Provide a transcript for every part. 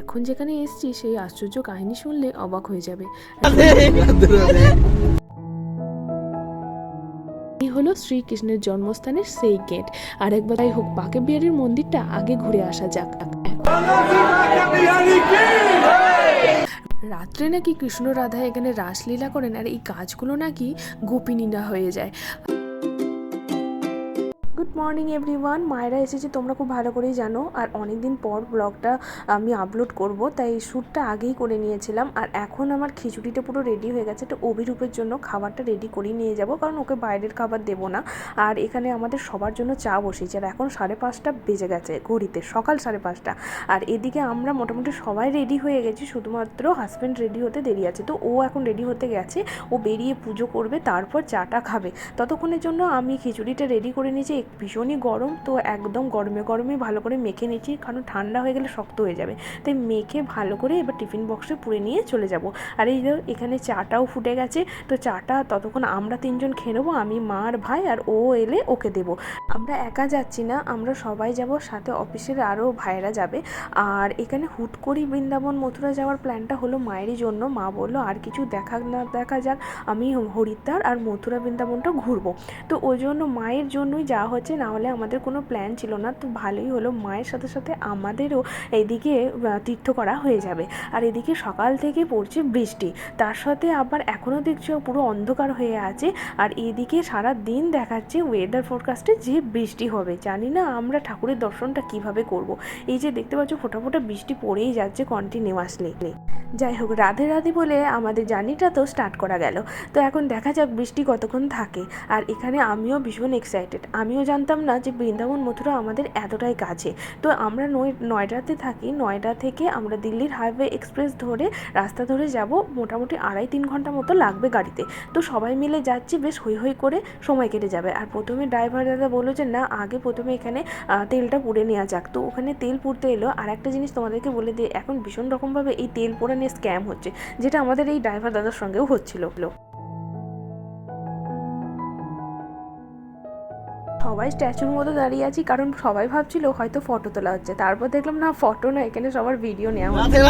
এখন যেখানে এসছি, সেই আশ্চর্য কাহিনী শুনলে অবাক হয়ে যাবে। এই হলো শ্রীকৃষ্ণের জন্মস্থানের সেই গেট। আর একবার তাই হোক বাঁকে বিহারীর মন্দিরটা আগে ঘুরে আসা যাক। রাত্রে নাকি কৃষ্ণ রাধা এখানে রাসলীলা করেন, আর এই কাজগুলো নাকি গোপিনীরা হয়ে যায়। মর্নিং এভরিওয়ান, মায়েরা এসেছে, তোমরা খুব ভালো করেই জানো। আর অনেক দিন পর ব্লগটা আমি আপলোড করব, তাই শ্যুটটা আগেই করে নিয়েছিলাম। আর এখন আমার খিচুড়িটা পুরো রেডি হয়ে গেছে, তো অভিরূপের জন্য খাবারটা রেডি করেই নিয়ে যাব, কারণ ওকে বাইরের খাবার দেবো না। আর এখানে আমাদের সবার জন্য চা বসিয়েছে, আর এখন সাড়ে পাঁচটা বেজে গেছে ঘড়িতে, সকাল সাড়ে পাঁচটা। আর এদিকে আমরা মোটামুটি সবাই রেডি হয়ে গেছি, শুধুমাত্র হাজব্যান্ড রেডি হতে দেরি আছে, তো ও এখন রেডি হতে গেছে, ও বেরিয়ে পুজো করবে, তারপর চাটা খাবে। ততক্ষণের জন্য আমি খিচুড়িটা রেডি করে নিয়েছি ভীষণই গরম, তো একদম গরমে গরমে ভালো করে মেখে নিয়েছি কারণ ঠান্ডা হয়ে গেলে শক্ত হয়ে যাবে। তাই মেখে ভালো করে এবার টিফিন বক্সে পুরে নিয়ে চলে যাব। আর এই এখানে চাটাও ফুটে গেছে, তো চাটা ততক্ষণ আমরা তিনজন খেয়ে নেব, আমি, মা আর ভাই, আর ও এলে ওকে দেবো। আমরা একা যাচ্ছি না, আমরা সবাই যাব, সাথে অফিসের আরও ভাইয়েরা যাবে। আর এখানে হুট করেই বৃন্দাবন মথুরা যাওয়ার প্ল্যানটা হলো মায়েরই জন্য। মা বলল, আর কিছু দেখা না দেখা যাক, আমি হরিদ্বার আর মথুরা বৃন্দাবনটা ঘুরবো। তো ওই জন্য মায়ের জন্যই যাওয়া হচ্ছে না হলে আমাদের কোনো প্ল্যান ছিল না, তো ভালোই হলো। মায়ের সাথে সাথে আমাদেরও এদিকে তীর্থ করা হয়ে যাবে। আর এদিকে সকাল থেকে পড়ছে বৃষ্টি। তার সাথে আবার এখনও দেখছ পুরো অন্ধকার হয়ে আছে। আর এদিকে সারা দিন দেখাচ্ছে ওয়েদার ফোরকাস্টে যে বৃষ্টি হবে। জানি না আমরা ঠাকুরের দর্শনটা কীভাবে করব। এই যে দেখতে পাচ্ছ ফোটা ফোটা বৃষ্টি পড়েই যাচ্ছে কন্টিনিউয়াসলি যাই হোক, রাধে রাধে বলে আমাদের জার্নিটা তো স্টার্ট করা গেল। তো এখন দেখা যাক বৃষ্টি কতক্ষণ থাকে। আর এখানে আমিও ভীষণ এক্সাইটেড আমিও জানতাম না যে বৃন্দাবন মথুরা আমাদের এতটাই কাছে। তো আমরা নয়, নয়ডাতে থাকি, নয়ডা থেকে আমরা দিল্লির হাইওয়ে এক্সপ্রেস ধরে, রাস্তা ধরে যাব, মোটামুটি আড়াই, তিন ঘণ্টা মতো লাগবে গাড়িতে। তো সবাই মিলে যাচ্ছি, বেশ হই হই করে সময় কেটে যাবে। আর প্রথমে ড্রাইভার দাদা বলল যে, না, আগে প্রথমে এখানে তেলটা পুড়ে নেওয়া যাক। তো ওখানে তেল পুড়তে এলো। আর একটা জিনিস তোমাদেরকে বলে দিই, এখন ভীষণ রকমভাবে এই তেল পোড়া নিয়ে স্ক্যাম হচ্ছে, যেটা আমাদের এই ড্রাইভার দাদার সঙ্গেও হচ্ছিল। সবাই স্ট্যাচুর মতো দাঁড়িয়ে আছি, কারণ সবাই ভাবছিল হয়তো ফটো তোলা হচ্ছে। তারপর দেখলাম না ফটো না, এখানে সবার ভিডিও নেওয়া হচ্ছে।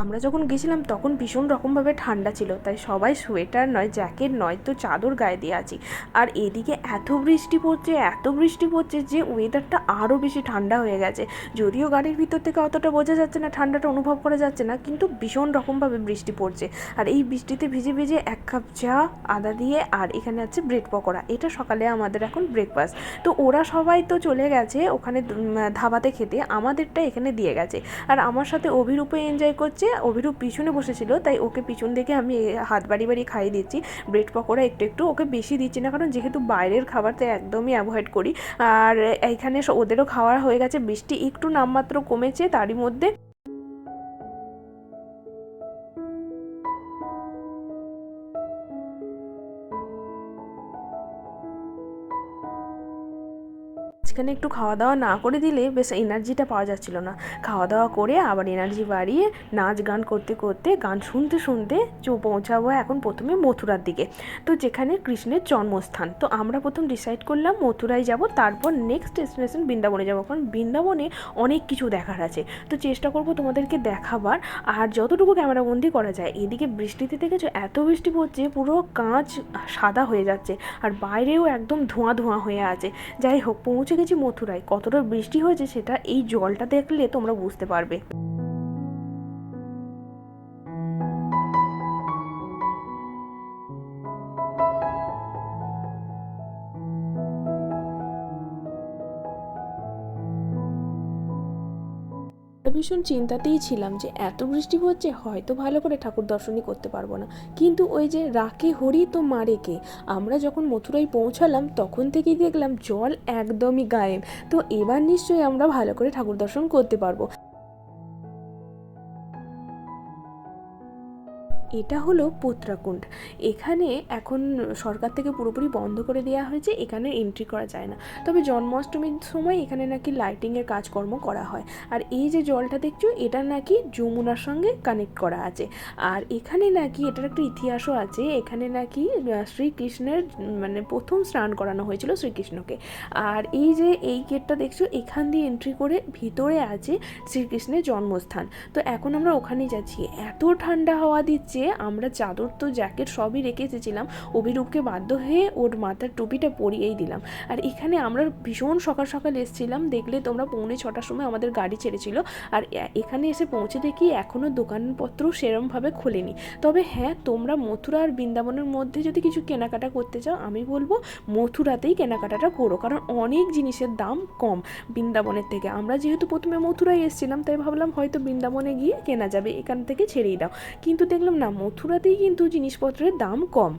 আমরা যখন গেছিলাম, তখন ভীষণ রকমভাবে ঠান্ডা ছিল। তাই সবাই সোয়েটার নয়, জ্যাকেট নয়, তো চাদর গায়ে দিয়ে আছি। আর এদিকে এত বৃষ্টি পড়ছে, এত বৃষ্টি পড়ছে যে ওয়েদারটা আরও বেশি ঠান্ডা হয়ে গেছে। যদিও গাড়ির ভিতর থেকে অতটা বোঝা যাচ্ছে না, ঠান্ডাটা অনুভব করা যাচ্ছে না, কিন্তু ভীষণ রকমভাবে বৃষ্টি পড়ছে। আর এই বৃষ্টিতে ভিজে ভিজে এক কাপ চা, আদা দিয়ে, আর এখানে আছে ব্রেড পকোড়া। এটা সকালে আমাদের এখন ব্রেকফাস্ট তো ওরা সবাই তো চলে গেছে ওখানে ধাবাতে খেতে। আমাদেরটা এখানে দিয়ে গেছে। আর আমার সাথে অভিরূপে এনজয় করছে। অভিরূপ পিছনে বসেছিল, তাই ওকে পিছন থেকে আমি হাত বাড়ি বাড়ি খাইয়ে দিচ্ছি। ব্রেড পকোড়া একটু একটু ওকে বেশি দিচ্ছি না, কারণ যেহেতু বাইরের খাবার তো একদমই অ্যাভয়েড করি। আর এইখানে ওদেরও খাওয়া হয়ে গেছে, বৃষ্টি একটু নামমাত্র কমেছে, তারই মধ্যে সেখানে একটু খাওয়া দাওয়া না করে দিলে বেশ এনার্জিটা পাওয়া যাচ্ছিল না। খাওয়া দাওয়া করে আবার এনার্জি বাড়িয়ে নাচ গান করতে করতে, গান শুনতে শুনতে পৌঁছাবো এখন প্রথমে মথুরার দিকে। তো যেখানে কৃষ্ণের জন্মস্থান। তো আমরা প্রথম ডিসাইড করলাম মথুরায় যাব, তারপর নেক্সট ডেস্টিনেশন বৃন্দাবনে যাব। কারণ বৃন্দাবনে অনেক কিছু দেখার আছে। তো চেষ্টা করব তোমাদেরকে দেখাবার। আর যতটুকু ক্যামেরাবন্দি করা যায়, এদিকে বৃষ্টিতে দেখেছ এত বৃষ্টি পড়ছে, পুরো কাঁচ সাদা হয়ে যাচ্ছে। আর বাইরেও একদম ধোঁয়া ধোঁয়া হয়ে আছে। যাই হোক, পৌঁছে গেছি মথুরায় কতটা বৃষ্টি হয়েছে সেটা এই জলটা দেখলে তোমরা বুঝতে পারবে। ভীষণ চিন্তাতেই ছিলাম যে এত বৃষ্টি হচ্ছে, হয়তো ভালো করে ঠাকুর দর্শনই করতে পারব না। কিন্তু ওই যে রাকে হরি তো মারে কে? আমরা যখন মথুরায় পৌঁছালাম, তখন থেকেই দেখলাম জল একদমই গায়েব। তো এবার নিশ্চয়ই আমরা ভালো করে ঠাকুর দর্শন করতে পারব। এটা হলো পোত্রাকুণ্ড। এখানে এখন সরকার থেকে পুরোপুরি বন্ধ করে দেওয়া হয়েছে, এখানে এন্ট্রি করা যায় না। তবে জন্মাষ্টমীর সময় এখানে নাকি লাইটিংয়ের কাজকর্ম করা হয়। আর এই যে জলটা দেখছ, এটা নাকি যমুনার সঙ্গে কানেক্ট করা আছে। আর এখানে নাকি, এটার একটা ইতিহাসও আছে, এখানে নাকি শ্রীকৃষ্ণের মানে প্রথম স্নান করানো হয়েছিল শ্রীকৃষ্ণকে। আর এই যে এই গেটটা দেখছ, এখান দিয়ে এন্ট্রি করে ভিতরে আছে শ্রীকৃষ্ণের জন্মস্থান। তো এখন আমরা ওখানেই যাচ্ছি। এত ঠান্ডা হাওয়া দিচ্ছে আমরা চাদর তো জ্যাকেট সবই রেখে এসেছিলাম। অভিরূপকে বাধ্য হয়ে ওর মাথার টুপিটা পরিয়েই দিলাম। আর এখানে আমরা ভীষণ সকাল সকাল এসেছিলাম। দেখলে তোমরা পৌনে ছটার সময় আমাদের গাড়ি ছেড়েছিল। আর এখানে এসে পৌঁছে দেখি এখনও দোকানপত্র সেরমভাবে খোলেনি। তবে হ্যাঁ তোমরা মথুরা আর বৃন্দাবনের মধ্যে যদি কিছু কেনাকাটা করতে চাও, আমি বলব মথুরাতেই কেনাকাটাটা করো। কারণ অনেক জিনিসের দাম কম বৃন্দাবনের থেকে। আমরা যেহেতু প্রথমে মথুরায় এসেছিলাম, তাই ভাবলাম হয়তো বৃন্দাবনে গিয়ে কেনা যাবে। এখান থেকে ছেড়েই দাও। কিন্তু দেখলাম না মথুরাতেই কিন্তু জিনিসপত্রের দাম কম।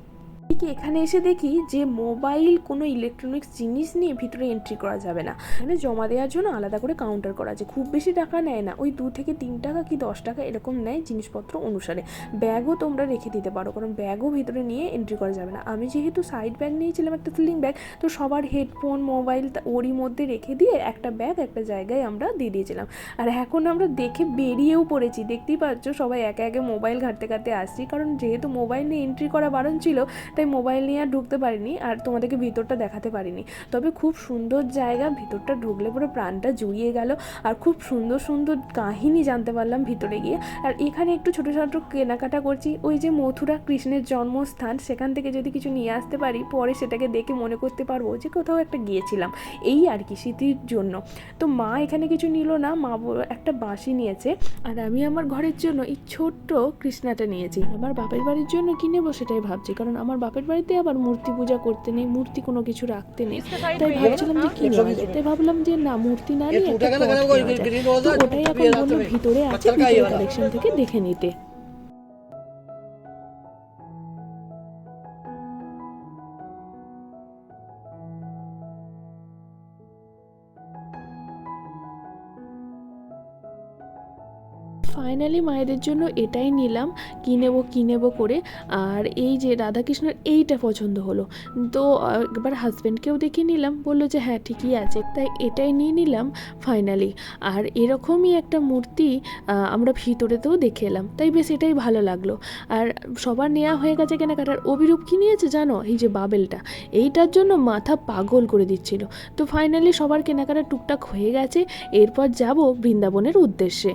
ঠিক এখানে এসে দেখি যে মোবাইল কোনো ইলেকট্রনিক্স জিনিস নিয়ে ভিতরে এন্ট্রি করা যাবে না। এখানে জমা দেওয়ার জন্য আলাদা করে কাউন্টার করা আছে। খুব বেশি টাকা নেয় না। ওই দু থেকে তিন টাকা কি দশ টাকা এরকম নেয় জিনিসপত্র অনুসারে। ব্যাগও তোমরা রেখে দিতে পারো, কারণ ব্যাগও ভিতরে নিয়ে এন্ট্রি করা যাবে না। আমি যেহেতু সাইড ব্যাগ নিয়েছিলাম, একটা স্লিং ব্যাগ তো সবার হেডফোন মোবাইল ওরই মধ্যে রেখে দিয়ে একটা ব্যাগ একটা জায়গায় আমরা দিয়ে দিয়েছিলাম। আর এখন আমরা দেখে বেরিয়েও পড়েছি। দেখতেই পাচ্ছ সবাই একে একে মোবাইল ঘাঁটতে ঘাঁটতে আসছি। কারণ যেহেতু মোবাইল নিয়ে এন্ট্রি করা বারণ ছিল তাই মোবাইল নিয়ে আর ঢুকতে পারিনি আর তোমাদেরকে ভিতরটা দেখাতে পারিনি। তবে খুব সুন্দর জায়গা, ভিতরটা ঢুকলে পুরো প্রাণটা জুড়িয়ে গেল আর খুব সুন্দর সুন্দর কাহিনী জানতে পারলাম ভিতরে গিয়ে। আর এখানে একটু ছোটো ছোটো কেনাকাটা করছি। ওই যে মথুরা কৃষ্ণের জন্মস্থান, সেখান থেকে যদি কিছু নিয়ে আসতে পারি, পরে সেটাকে দেখে মনে করতে পারব যে কোথাও একটা গিয়েছিলাম। এই আর কি, স্মৃতির জন্য। তো মা এখানে কিছু নিল না, মা একটা বাঁশি নিয়েছে। আর আমি আমার ঘরের জন্য এই ছোট্ট কৃষ্ণাটা নিয়েছি। আমার বাপের বাড়ির জন্য কি নেব সেটাই ভাবছি, কারণ আমার বাপের বাড়িতে আবার মূর্তি পূজা করতে নেই মূর্তি কোনো কিছু রাখতে নেই। তাই ভাবছিলাম যে কি নেওয়া যায়? তাই ভাবলাম যে না মূর্তি না নিয়ে একটা ওটাই এখন বলল ভিতরে আছে ভিতরে কালেকশন থেকে দেখে নিতে। ফাইনালি মায়েদের জন্য এটাই নিলাম, কী নেব কী নেব করে। আর এই যে রাধাকৃষ্ণের এইটা পছন্দ হলো। তো, একবার হাজব্যান্ডকেও দেখে নিলাম, বলল যে হ্যাঁ ঠিকই আছে। তাই এটাই নিয়ে নিলাম ফাইনালি আর এরকমই একটা মূর্তি আমরা ভিতরেতেও দেখে এলাম। তাই বেশ এটাই ভালো লাগল। আর সবার নেওয়া হয়ে গেছে কেনাকাটার অভিরূপ কী নিয়েছে জানো? এই যে বাবেলটা। এইটার জন্য মাথা পাগল করে দিচ্ছিল। তো ফাইনালি সবার কেনাকাটা টুকটাক হয়ে গেছে। এরপর যাব বৃন্দাবনের উদ্দেশ্যে।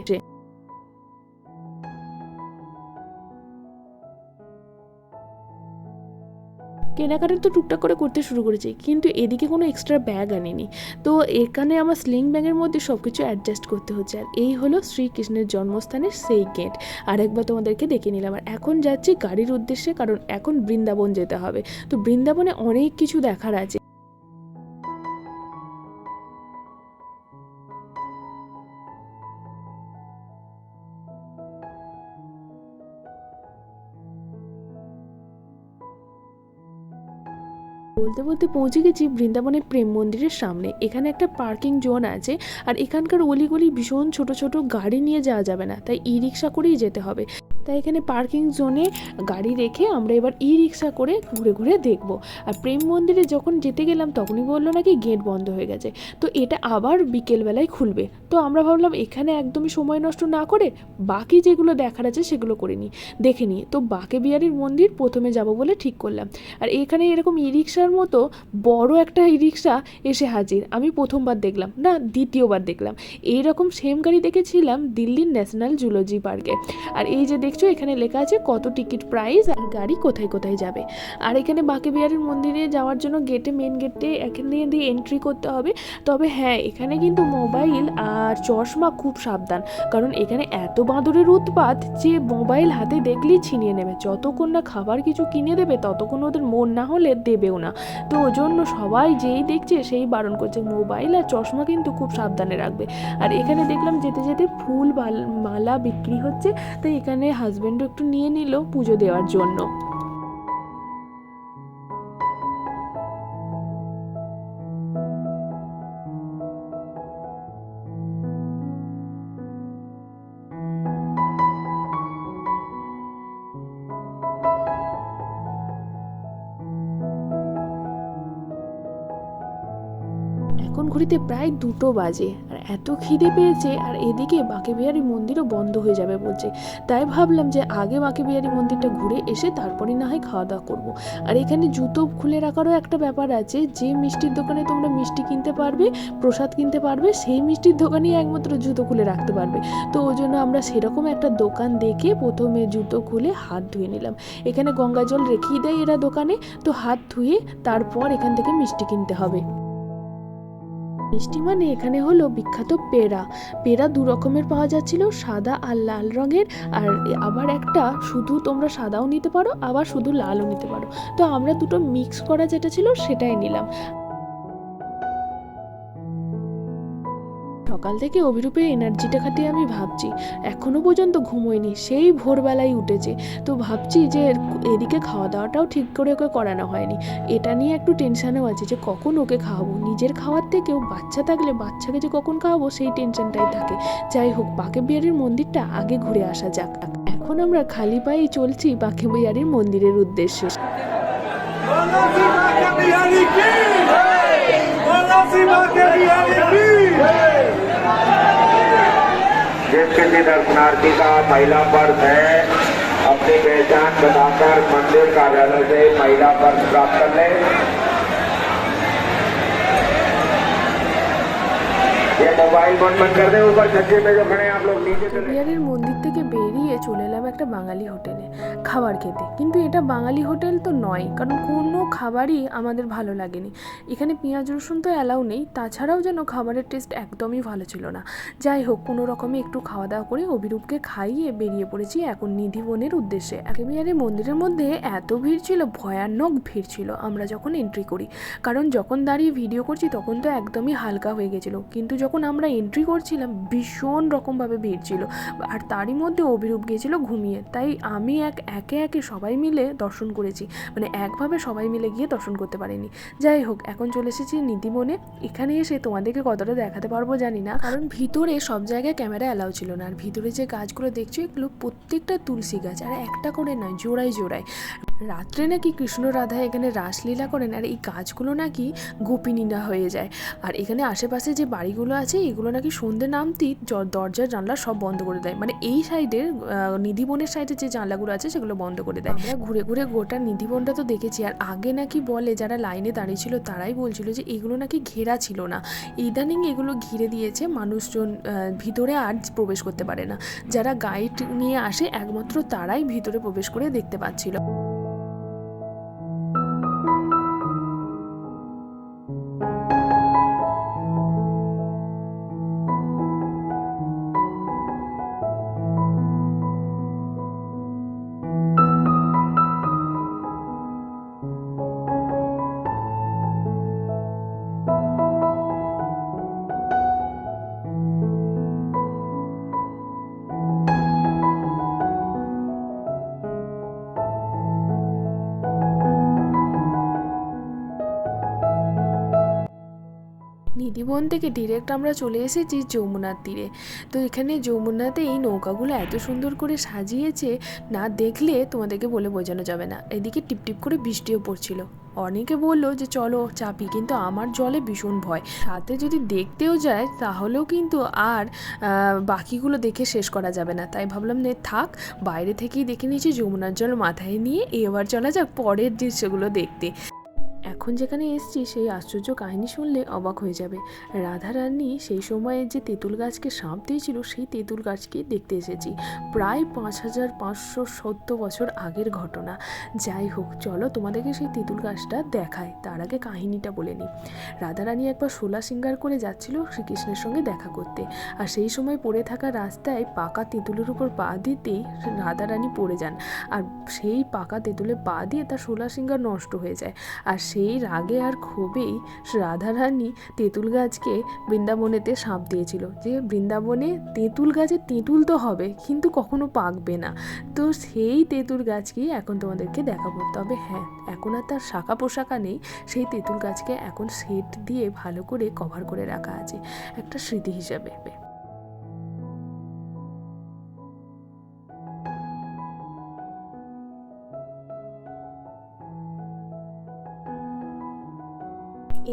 কেনাকাটা তো টুকটাক করে করতে শুরু করেছি, কিন্তু এদিকে কোনো এক্সট্রা ব্যাগ আনিনি। তো এখানে আমার স্লিং ব্যাগের মধ্যে সব কিছু অ্যাডজাস্ট করতে হচ্ছে। আর এই হলো শ্রীকৃষ্ণের জন্মস্থানের সেই গেট আর একবার তোমাদেরকে দেখে নিলাম। আর এখন যাচ্ছি গাড়ির উদ্দেশ্যে, কারণ এখন বৃন্দাবন যেতে হবে। তো বৃন্দাবনে অনেক কিছু দেখার আছে। বলতে বলতে পৌঁছে গেছি বৃন্দাবনের প্রেম মন্দিরের সামনে। এখানে একটা পার্কিং জোন আছে আর এখানকার অলিগলি ভীষণ ছোট ছোট গাড়ি নিয়ে যাওয়া যাবে না, তাই ই রিক্সা করেই যেতে হবে। তাই এখানে পার্কিং জোনে গাড়ি রেখে আমরা এবার ই রিক্সা করে ঘুরে ঘুরে দেখব। আর প্রেম মন্দিরে যখন যেতে গেলাম তখনই বলল নাকি গেট বন্ধ হয়ে গেছে। তো এটা আবার বিকেলবেলায় খুলবে। তো আমরা ভাবলাম এখানে একদমই সময় নষ্ট না করে বাকি যেগুলো দেখার আছে সেগুলো করে নিই। দেখে নিই। তো বাঁকে বিহারীর মন্দির প্রথমে যাব বলে ঠিক করলাম। আর এখানে এরকম ই রিক্সার মতো বড় একটা ই রিক্সা এসে হাজির। আমি প্রথমবার দেখলাম। না, দ্বিতীয়বার দেখলাম। এইরকম সেম গাড়ি দেখেছিলাম দিল্লির ন্যাশনাল জুলজি পার্কে আর এই যে দেখছ এখানে লেখা আছে কত টিকিট প্রাইস আর গাড়ি কোথায় কোথায় যাবে। আর এখানে বাঁকে বিহারের মন্দিরে যাওয়ার জন্য গেটে মেন গেটে এখানে দিয়ে এন্ট্রি করতে হবে। তবে হ্যাঁ এখানে কিন্তু মোবাইল আর চশমা খুব সাবধান। কারণ এখানে এত বাঁদরের উৎপাত যে মোবাইল হাতে দেখলেই ছিনিয়ে নেবে। যতক্ষণ না খাবার কিছু কিনে দেবে, ততক্ষণ ওদের মন না হলে দেবেও না। তো ওই জন্য সবাই যেই দেখছে সেই বারণ করছে। মোবাইল আর চশমা কিন্তু খুব সাবধানে রাখবে। আর এখানে দেখলাম যেতে যেতে ফুল মালা বিক্রি হচ্ছে। তো এখানে হাজব্যান্ডও একটু নিয়ে নিল পুজো দেওয়ার জন্য। ঘড়িতে প্রায় দুটো বাজে। আর এত খিদে পেয়েছে, আর এদিকে বাঁকে বিহারি মন্দিরও বন্ধ হয়ে যাবে বলছে। তাই ভাবলাম যে আগে বাঁকে বিহারি মন্দিরটা ঘুরে এসে তারপরে না হয় খাওয়া দাওয়া করব। আর এখানে জুতো খুলে রাখারও একটা ব্যাপার আছে, যে মিষ্টির দোকানে তোমরা মিষ্টি কিনতে পারবে, প্রসাদ কিনতে পারবে, সেই মিষ্টির দোকানেই একমাত্র জুতো খুলে রাখতে পারবে। তো ওই জন্য আমরা সেরকম একটা দোকান দেখে প্রথমে জুতো খুলে হাত ধুয়ে নিলাম। এখানে গঙ্গা জল রেখেই দেয় এরা দোকানে। তো হাত ধুয়ে তারপর এখান থেকে মিষ্টি কিনতে হবে। মিষ্টি মানে এখানে হলো বিখ্যাত পেড়া। পেড়া দু রকমের পাওয়া যাচ্ছিল, সাদা আর লাল রঙের। আর আবার একটা, শুধু তোমরা সাদাও নিতে পারো, আবার শুধু লালও নিতে পারো। তো আমরা দুটো মিক্স করা যেটা ছিল সেটাই নিলাম। সকাল থেকে অভিরূপের এনার্জিটা খাটিয়ে আমি ভাবছি এখনও পর্যন্ত ঘুমোয়নি, সেই ভোরবেলায় উঠেছে। তো ভাবছি যে এদিকে খাওয়া দাওয়াটাও ঠিক করে ওকে করানো হয়নি। এটা নিয়ে একটু টেনশানেও আছে যে কখন ওকে খাওয়াবো? নিজের খাওয়ার থেকেও বাচ্চা থাকলে বাচ্চাকে যে কখন খাওয়াবো, সেই টেনশনটাই থাকে। যাই হোক, বাঁকে বিহারের মন্দিরটা আগে ঘুরে আসা যাক। এখন আমরা খালি পায়ে চলছি বাঁকে বিহারের মন্দিরের উদ্দেশ্যে। কি? কি? जिस किसी दर्शनार्थी का महिला पर्स है, अपनी पहचान बताकर मंदिर कार्यालय से महिला पर्स प्राप्त कर ले। বিহারের মন্দির থেকে বেরিয়ে চলে এলাম একটা বাঙালি হোটেলে, খাবার খেতে। কিন্তু এটা বাঙালি হোটেল তো নয়, কারণ কোনো খাবারই আমাদের ভালো লাগেনি। এখানে পেঁয়াজ রসুন তো অ্যালাউ নেই, তাছাড়াও যেন খাবারের টেস্ট একদমই ভালো ছিল না। যাই হোক, কোনো রকমে একটু খাওয়া দাওয়া করে অভিরূপকে খাইয়ে বেরিয়ে পড়েছি এখন নিধিবনের উদ্দেশ্যে। একেবারে মন্দিরের মধ্যে এত ভিড় ছিল, ভয়ানক ভিড় ছিল, আমরা যখন এন্ট্রি করি, কারণ যখন দাঁড়িয়ে ভিডিও করছি তখন তো একদমই হালকা হয়ে গেছিল। কিন্তু যখন আমরা এন্ট্রি করছিলাম, ভীষণ রকমভাবে ভিড় ছিল। আর তারই মধ্যে অভিরূপ গিয়েছিল ঘুমিয়ে। তাই আমি এক, একে একে সবাই মিলে দর্শন করেছি। মানে একভাবে সবাই মিলে গিয়ে দর্শন করতে পারিনি। যাই হোক, এখন চলে এসেছি নীতিবনে। এখানে এসে তোমাদেরকে কতটা দেখাতে পারব জানি না। কারণ ভিতরে সব জায়গায় ক্যামেরা অ্যালাউ ছিল না। আর ভিতরে যে গাছগুলো দেখছ, এগুলো প্রত্যেকটা তুলসী গাছ। আর একটা করে নয়, জোড়ায় জোড়ায়। রাত্রে নাকি কৃষ্ণ রাধা এখানে রাসলীলা করেন। আর এই গাছগুলো নাকি গোপিনীরা হয়ে যায়। আর এখানে আশেপাশে যে বাড়িগুলো আছে, এগুলো নাকি সন্ধে নামতেই দরজা জানলা সব বন্ধ করে দেয়। মানে এই সাইডের নিধিবনের সাইডে যে জানলাগুলো আছে, সেগুলো বন্ধ করে দেয়। আমরা ঘুরে ঘুরে গোটা নিধিবনটা তো দেখেছি। আর আগে নাকি বলে, যারা লাইনে দাঁড়িয়ে ছিল, তারাই বলছিল যে, এগুলো নাকি ঘেরা ছিল না। ইদানিং এগুলো ঘিরে দিয়েছে, মানুষজন ভিতরে আর প্রবেশ করতে পারে না। যারা গাইড নিয়ে আসে, একমাত্র তারাই ভিতরে প্রবেশ করে দেখতে পাচ্ছিল। থেকে ডিরেক্ট আমরা চলে এসেছি যমুনার তীরে। তো এখানে যমুনাতে এই নৌকাগুলো এত সুন্দর করে সাজিয়েছে, না দেখলে তোমাদেরকে বলে বোঝানো যাবে না। এদিকে টিপটিপ করে বৃষ্টিও পড়ছিল। অনেকে বলল যে, চলো, চাপি। কিন্তু আমার জলে ভীষণ ভয়। সাথে যদি দেখতেও যায়, তাহলেও কিন্তু আর বাকিগুলো দেখে শেষ করা যাবে না। তাই ভাবলাম, নে, থাক, বাইরে থেকেই দেখে নিয়েছি যমুনার জল মাথায় নিয়ে। এবার চলা যাক পরের দৃশ্যগুলো দেখতে। এখন যেখানে এসছি, সেই আশ্চর্য কাহিনী শুনলে অবাক হয়ে যাবে। রাধারানী সেই সময়ে যে তেঁতুল গাছকে সাপ দিয়েছিল, সেই তেঁতুল গাছকে দেখতে এসেছি। প্রায় পাঁচ হাজার পাঁচশো সত্তর বছর আগের ঘটনা। যাই হোক, চলো তোমাদেরকে সেই তেঁতুল গাছটা দেখায় তার আগে কাহিনীটা বলে নিই। রাধারানী একবার সোলা সিঙ্গার করে যাচ্ছিল শ্রীকৃষ্ণের সঙ্গে দেখা করতে। আর সেই সময় পড়ে থাকা রাস্তায় পাকা তেঁতুলের উপর পা দিতেই রাধারানী পড়ে যান। আর সেই পাকা তেঁতুলে পা দিয়ে তার সোলা সিঙ্গার নষ্ট হয়ে যায়। আর সেই রাগে আর ক্ষোভেই রাধারানী তেঁতুল গাছকে বৃন্দাবনেতে সাপ দিয়েছিল। যে বৃন্দাবনে তেঁতুল গাছে তেঁতুল তো হবে, কিন্তু কখনো পাকবে না। তো সেই তেঁতুল গাছকেই এখন তোমাদেরকে দেখাবো। তবে হ্যাঁ এখন আর তার শাখা পোশাকা নেই। সেই তেঁতুল গাছকে এখন সেট দিয়ে ভালো করে কভার করে রাখা আছে একটা স্মৃতি হিসাবে।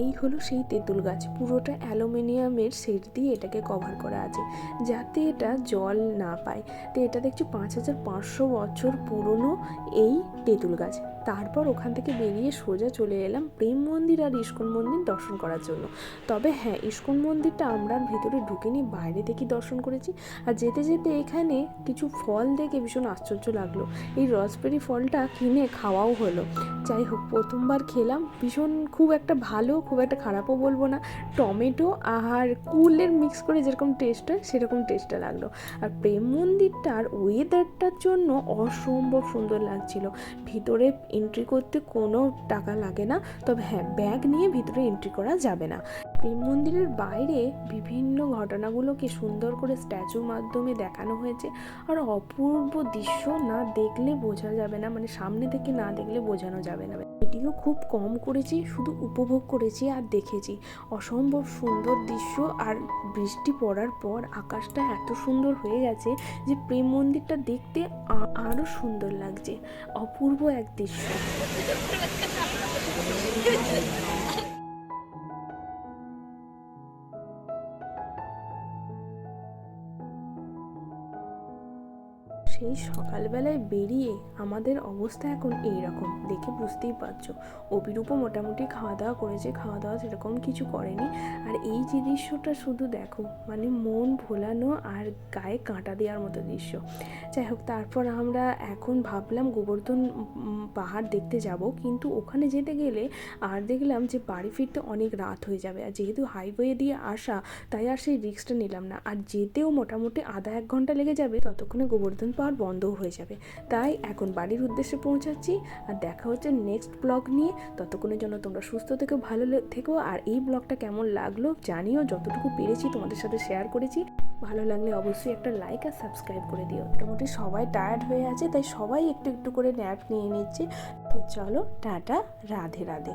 এই হলো সেই তেঁতুল গাছ। পুরোটা অ্যালুমিনিয়ামের সেট দিয়ে এটাকে কভার করা আছে, যাতে এটা জল না পায়। তো এটা দেখছি পাঁচ হাজার পাঁচশো বছর পুরনো এই তেঁতুল গাছ। তারপর ওখান থেকে বেরিয়ে সোজা চলে এলাম প্রেম মন্দির আর ইস্কন মন্দির দর্শন করার জন্য। তবে হ্যাঁ ইস্কন মন্দিরটা আমরা ভেতরে ঢুকিনি, বাইরে থেকে দর্শন করেছি। আর যেতে যেতে এখানে কিছু ফল দেখে ভীষণ আশ্চর্য লাগল। এই রসবেরি ফলটা কিনে খাওয়াও হলো। যাই হোক, প্রথমবার খেলাম, ভীষণ খুব একটা ভালো, খুব একটা খারাপও বলব না। টমেটো আর কুলের মিক্স করে যেরকম টেস্ট হয়, সেরকম টেস্টটা লাগল। আর প্রেম মন্দিরটার ওয়েদারটার জন্য অসম্ভব সুন্দর লাগছিল। ভিতরে এন্ট্রি করতে কোনো টাকা লাগে না। তবে হ্যাঁ ব্যাগ নিয়ে ভিতরে এন্ট্রি করা যাবে না। মন্দিরের বাইরে বিভিন্ন ঘটনাগুলোকে সুন্দর করে স্ট্যাচুর মাধ্যমে দেখানো হয়েছে। আর অপূর্ব দৃশ্য না দেখলে বোঝা যাবে না মানে সামনে থেকে না দেখলে বোঝানো যাবে না। ভিডিও খুব কম করেছি, শুধু উপভোগ করেছি আর দেখেছি। অসম্ভব সুন্দর দৃশ্য আর বৃষ্টি পড়ার পর আকাশটা এত সুন্দর হয়ে গেছে যে প্রেম মন্দিরটা দেখতে আ- আরও সুন্দর লাগছে। অপূর্ব এক দৃশ্য। সেই সকালবেলায় বেরিয়ে আমাদের অবস্থা এখন এই রকম দেখে বুঝতেই পারছ। অবিরূপও মোটামুটি খাওয়া দাওয়া করেছে খাওয়া দাওয়া সেরকম কিছু করেনি। আর এই যে দৃশ্যটা শুধু দেখো মানে মন ভোলানো আর গায়ে কাঁটা দেওয়ার মতো দৃশ্য। যাই হোক, তারপর আমরা এখন ভাবলাম গোবর্ধন পাহাড় দেখতে যাব, কিন্তু ওখানে যেতে গেলে আর দেখলাম যে বাড়ি ফিরতে অনেক রাত হয়ে যাবে। আর যেহেতু হাইওয়ে দিয়ে আসা, তাই আর সেই রিস্কটা নিলাম না। আর যেতেও মোটামুটি আধা এক ঘণ্টা লেগে যাবে, ততক্ষণে গোবর্ধন পাহাড় বন্ধও হয়ে যাবে। তাই এখন বাড়ির উদ্দেশ্যে পৌঁছাচ্ছি আর দেখা হচ্ছে নেক্সট ব্লগ নিয়ে। ততক্ষণের জন্য তোমরা সুস্থ থেকো, ভালো থেকো আর এই ব্লগটা কেমন লাগল জানিও। যতটুকু পেরেছি তোমাদের সাথে শেয়ার করেছি। ভালো লাগলে অবশ্যই একটা লাইক আর সাবস্ক্রাইব করে দিও। মোটামুটি সবাই টায়ার্ড হয়ে আছে, তাই সবাই একটু একটু করে ন্যাপ নিয়ে নিচ্ছে। তো চলো, টাটা, রাধে রাধে।